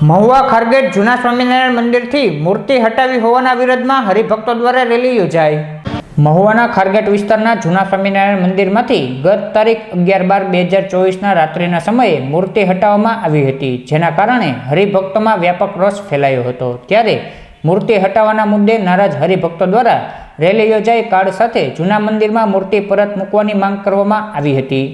મહુવા ખારગેટ જૂના સ્વામિનારાયણ મંદિરથી મૂર્તિ હટાવી હોવાના વિરોધમાં હરિભક્તો દ્વારા રેલી યોજાઈ. મહુવાના ખારગેટ વિસ્તારના જૂના સ્વામિનારાયણ મંદિરમાંથી ગત તારીખ અગિયાર બાર બે હજાર ચોવીસના રાત્રિના સમયે મૂર્તિ હટાવવામાં આવી હતી, જેના કારણે હરિભક્તોમાં વ્યાપક રોષ ફેલાયો હતો. ત્યારે મૂર્તિ હટાવવાના મુદ્દે નારાજ હરિભક્તો દ્વારા રેલી યોજાઈ. કાર્ડ સાથે જૂના મંદિરમાં મૂર્તિ પરત મૂકવાની માંગ કરવામાં આવી હતી.